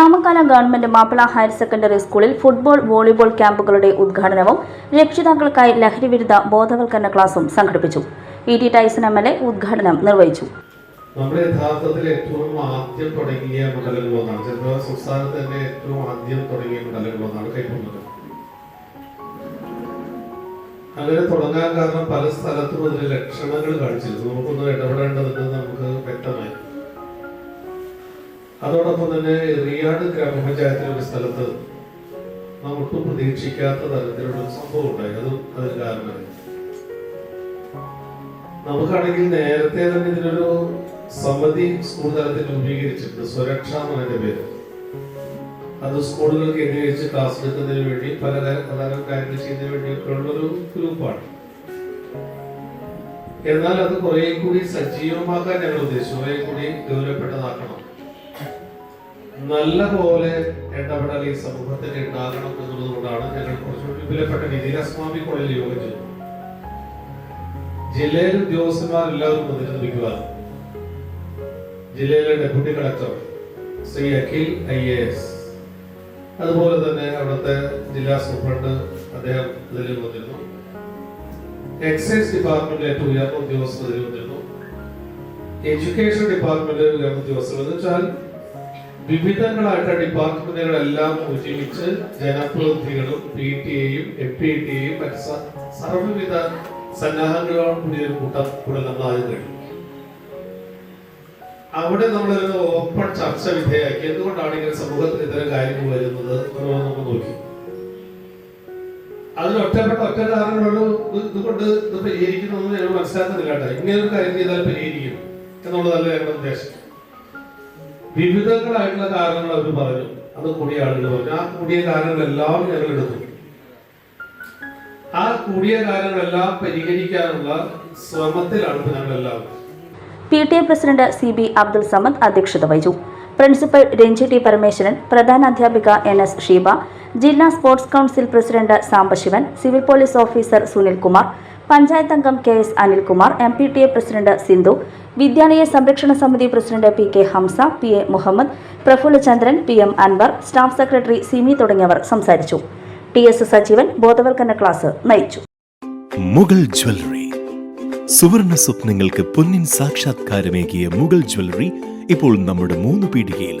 രാമകാല government Mappila higher secondary സ്കൂളിൽ football volleyball ക്യാമ്പുകളുടെ ഉദ്ഘാടനവും രക്ഷിതാക്കൾക്കായി ലഹരിവിരുദ്ധ ബോധവൽക്കരണ ക്ലാസും സംഘടിപ്പിച്ചു. E T Tyson M L A ഉദ്ഘാടനം നിർവഹിച്ചു. നമ്മുടെ യഥാർത്ഥത്തിൽ ഏറ്റവും ആദ്യം തുടങ്ങിയ മണ്ഡലങ്ങളൊന്നാണ് ചിലപ്പോൾ സംസ്ഥാനത്ത് തന്നെ ഏറ്റവും ആദ്യം തുടങ്ങിയ മണ്ഡലങ്ങളൊന്നാണ് കൈപ്പൊന്നത് അങ്ങനെ തുടങ്ങാൻ കാരണം പല സ്ഥലത്തും അതിന് ലക്ഷണങ്ങൾ കാണിച്ചിരുന്നു. നമുക്കൊന്ന് ഇടപെടേണ്ടതുണ്ടെന്ന് നമുക്ക് വ്യക്തമായി അതോടൊപ്പം തന്നെ റിയാട് ഗ്രാമപഞ്ചായത്തിലെ ഒരു സ്ഥലത്ത് നാം ഒട്ടും പ്രതീക്ഷിക്കാത്ത തരത്തിലുള്ള സംഭവം ഉണ്ടായി. അതും അതിന് കാരണമായി. നമുക്കാണെങ്കിൽ നേരത്തെ തന്നെ ഇതിനൊരു സമിതി സ്കൂൾ തലത്തിൽ രൂപീകരിച്ചിട്ടുണ്ട്. സുരക്ഷ എന്നതിന്റെ പേര്. അത് സ്കൂളുകൾ കേന്ദ്രീകരിച്ച് ക്ലാസ് എടുക്കുന്നതിന് വേണ്ടി പല പലതരം കാര്യങ്ങൾ ചെയ്യുന്നതിന് വേണ്ടിയൊക്കെ ഉള്ളൊരു ഗ്രൂപ്പാണ്. എന്നാൽ അത് കുറെ കൂടി സജീവമാക്കാൻ ഞങ്ങൾ ഉദ്ദേശിച്ചു. കുറെ കൂടി ഗൗരവപ്പെട്ടതാക്കണം. നല്ല ഇടപെടൽ ഈ സമൂഹത്തിൽ ഉണ്ടാകണം എന്നുള്ളത് കൊണ്ടാണ് ഞങ്ങൾ കുറച്ചുകൂടി വിപുലപ്പെട്ട രീതിയിൽ അസ്വാമി കോളേജിൽ യോഗം ചെയ്തു. ജില്ലയിലെ ഉദ്യോഗസ്ഥന്മാർ എല്ലാവരും പ്രതിനിധിക്കുക ജില്ലയിലെ deputy collector Shri Akhil I A S. അതുപോലെ തന്നെ അവിടുത്തെ ജില്ലാ സൂപ്രണ്ട് അദ്ദേഹം ഇതിൽ വന്നിരുന്നു. എക്സൈസ് ഡിപ്പാർട്ട്മെന്റ് ഏറ്റവും ഉയർന്ന ഉദ്യോഗസ്ഥർ ഇതിൽ എഡ്യൂക്കേഷൻ ഡിപ്പാർട്ട്മെന്റ് ഉയർന്ന ഉദ്യോഗസ്ഥർ എന്ന് വെച്ചാൽ വിവിധങ്ങളായിട്ട് ഡിപ്പാർട്ട്മെന്റുകളെല്ലാം ഒരുമിച്ച് ജനപ്രതിനിധികളും പി ടി എയും എം പി ടി എയും മറ്റ് സർവവിധ സന്നാഹങ്ങളോട് കൂടിയ ഒരു കൂട്ടം കൂടെ നമ്മൾ ആദ്യം കഴിഞ്ഞു. അവിടെ നമ്മളൊരു ഓപ്പൺ ചർച്ച വിധേയമാക്കി. എന്തുകൊണ്ടാണ് ഇങ്ങനെ സമൂഹത്തിൽ ഇത്തരം കാര്യങ്ങൾ വരുന്നത് നമ്മൾ നോക്കി. അതിന് ഒറ്റപ്പെട്ട ഒറ്റ കാരണമുള്ളൂ. ഇതുകൊണ്ട് ഇത് പരിഹരിക്കുന്നു ഞങ്ങൾ മനസ്സിലാക്കുന്നില്ല ഇങ്ങനെ ഒരു കാര്യം ചെയ്താൽ പരിഹരിക്കും എന്നുള്ളതല്ല ഞങ്ങളുടെ ഉദ്ദേശം. വിവിധങ്ങളായിട്ടുള്ള കാരണങ്ങൾ അവർ പറഞ്ഞു. അത് കൂടിയ ആളുകൾ പറഞ്ഞു. ആ കൂടിയ കാരണങ്ങളെല്ലാം ഞങ്ങൾ എടുത്തു. ആ കൂടിയ കാരണങ്ങളെല്ലാം പരിഹരിക്കാനുള്ള ശ്രമത്തിലാണ് ഞങ്ങളെല്ലാം P T A president C B Abdul Samad അധ്യക്ഷത വഹിച്ചു. പ്രിൻസിപ്പൽ രഞ്ജി ടി പരമേശ്വരൻ പ്രധാന അധ്യാപിക എൻ എസ് ഷീബ ജില്ലാ sports council president Sambasivan civil police officer Sunilkumar panchayat അംഗം K S Anilkumar M P T A president Sindhu വിദ്യാലയ സംരക്ഷണ സമിതി president P K Hamsa P A Muhammad Prafullachandran P M Anwar staff secretary Simi തുടങ്ങിയവർ സംസാരിച്ചു. T S Sajeevan ബോധവൽക്കരണ class നയിച്ചു. Mughal jewellery. സുവർണ സ്വപ്നങ്ങൾക്ക് പൊന്നിൻ സാക്ഷാത്കാരമേകിയ മുഗൾ ജ്വല്ലറി ഇപ്പോൾ നമ്മുടെ മൂന്ന് പീടികയിൽ